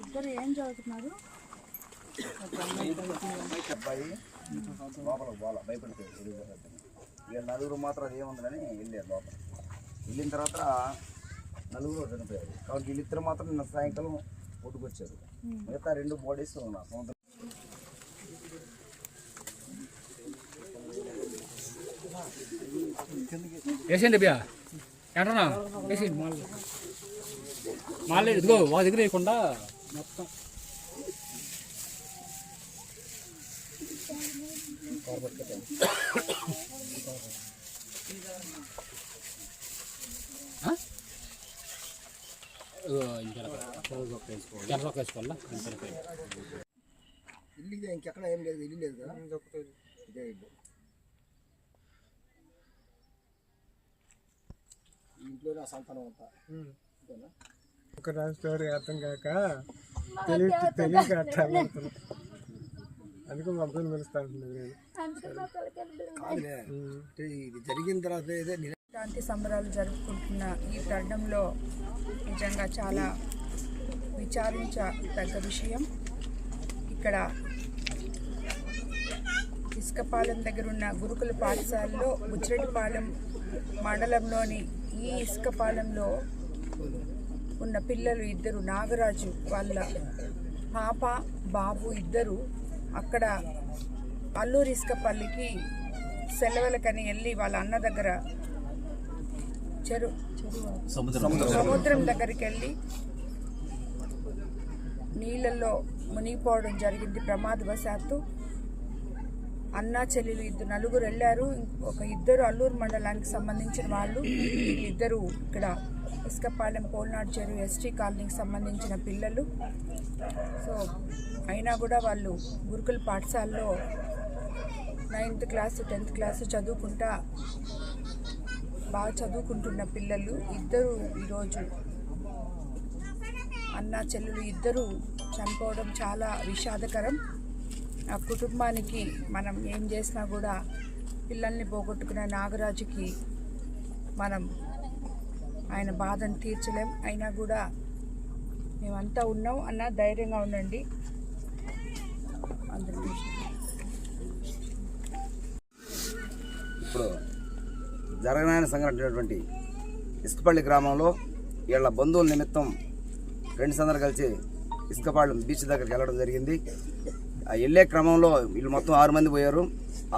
ఇద్దరు ఏం చదువుతున్నారు లోపల నలుగురు మాత్రం అది ఏముంది కానీ వెళ్ళారు లోపల వెళ్ళిన తర్వాత నలుగురు చనిపోయారు కాబట్టి వీళ్ళిద్దరు మాత్రం నిన్న సాయంకాలం ఒడ్డుకొచ్చారు మిగతా రెండు బాడీస్ ఉన్నా సముద్రం ఏసండి బియా ఏంటన్నా వేసేయండి మాల్ మాల్ ఇదిగో వాళ్ళ దగ్గర వేయకుండా మొత్తం ఆ? ఇదిగో ఇంకా ఎర్రొక్క వేసుకోవాలి ఎర్రొక్క వేసుకోవాలా ఇంకా ఇల్లు ఇదే ఇంకెక్కడ ఏం లేదు ఇల్లు లేదు కదా ఇదే ఇల్లు ఇంట్లో నా సంతానం అంతా. అంతేనా? ఒక రాజు స్టోరీ అర్థం కాక తెలియ తెలియక అట్లా. అందుకే మా అబ్బాయిని పిలుస్తా ఇది జరిగిన తర్వాత శాంతి సంబరాలు జరుపుకుంటున్న ఈ తరుణంలో నిజంగా చాలా విచారించదగ్గ విషయం. ఇక్కడ ఇసుకపాలెం దగ్గర ఉన్న గురుకుల పాఠశాలలో బుచ్చిరెడ్డిపాలెం మండలంలోని ఈ ఇసుకపాలెంలో ఉన్న పిల్లలు ఇద్దరు నాగరాజు వాళ్ళ పాప బాబు ఇద్దరు అక్కడ అల్లూరి ఇసుకపల్లికి సెలవులకని వెళ్ళి వాళ్ళ అన్న దగ్గర చెరు సముద్రం దగ్గరికి వెళ్ళి నీళ్ళల్లో మునిగిపోవడం జరిగింది. ప్రమాదవశాత్తు అన్న చెల్లెలు ఇద్దరు నలుగురు వెళ్ళారు. ఒక ఇద్దరు అల్లూరు మండలానికి సంబంధించిన వాళ్ళు ఇద్దరు ఇక్కడ ఇసుకపాలెం పోల్నాడు చెరువు ఎస్టీ కాలనీకి సంబంధించిన పిల్లలు. సో అయినా కూడా వాళ్ళు గురుకుల పాఠశాలలో నైన్త్ క్లాసు టెన్త్ క్లాసు చదువుకుంటా బాగా చదువుకుంటున్న పిల్లలు ఇద్దరు ఈరోజు అన్న చెల్లెలు ఇద్దరు చనిపోవడం చాలా విషాదకరం. ఆ కుటుంబానికి మనం ఏం చేసినా కూడా పిల్లల్ని పోగొట్టుకున్న నాగరాజుకి మనం ఆయన బాధను తీర్చలేం. అయినా కూడా మేమంతా ఉన్నాం అన్న ధైర్యంగా ఉండండి. అందరికీ ఇప్పుడు జరగనాయన సంఘటనటువంటి ఇసుకపల్లి గ్రామంలో వీళ్ళ బంధువుల నిమిత్తం ఫ్రెండ్స్ అందరు కలిసి ఇసుకపాళెం బీచ్ దగ్గరికి వెళ్ళడం జరిగింది. వెళ్ళే క్రమంలో వీళ్ళు మొత్తం ఆరు మంది పోయారు.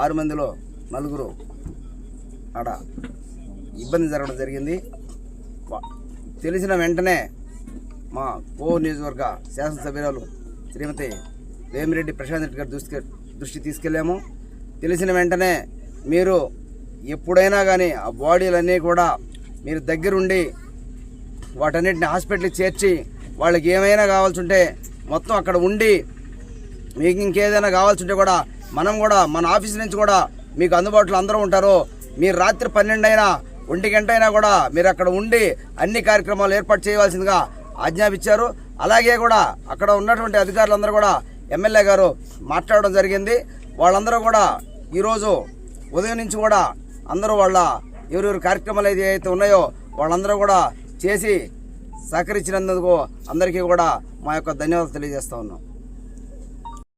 ఆరు మందిలో నలుగురు ఆడ ఇబ్బంది జరగడం జరిగింది. తెలిసిన వెంటనే మా కో నియోజకవర్గ శాసనసభ్యురాలు శ్రీమతి వేమిరెడ్డి ప్రశాంత్ రెడ్డి గారి దృష్టి దృష్టి తీసుకెళ్ళాము. తెలిసిన వెంటనే మీరు ఎప్పుడైనా కానీ ఆ బాడీలన్నీ కూడా మీరు దగ్గరుండి వాటన్నిటిని హాస్పిటల్కి చేర్చి వాళ్ళకి ఏమైనా కావాల్సి ఉంటే మొత్తం అక్కడ ఉండి మీకు ఇంకేదైనా కావాల్సి ఉంటే కూడా మనం కూడా మన ఆఫీస్ నుంచి కూడా మీకు అందుబాటులో అందరూ ఉంటారు. మీరు రాత్రి పన్నెండు అయినా ఒంటి గంట అయినా కూడా మీరు అక్కడ ఉండి అన్ని కార్యక్రమాలు ఏర్పాటు చేయవలసిందిగా ఆజ్ఞాపించారు. అలాగే కూడా అక్కడ ఉన్నటువంటి అధికారులందరూ కూడా ఎమ్మెల్యే గారు మాట్లాడడం జరిగింది. వాళ్ళందరూ కూడా ఈరోజు ఉదయం నుంచి కూడా అందరూ వాళ్ళ ఎవరెవరు కార్యక్రమాలు ఏదైతే ఉన్నాయో వాళ్ళందరూ కూడా చేసి సహకరించినందుకు అందరికీ కూడా మా యొక్క ధన్యవాదాలు తెలియజేస్తా ఉన్నాం.